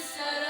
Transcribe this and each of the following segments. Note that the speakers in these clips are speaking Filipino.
Sarah.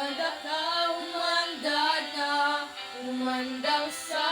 Umandak na, umandak na, umandak sa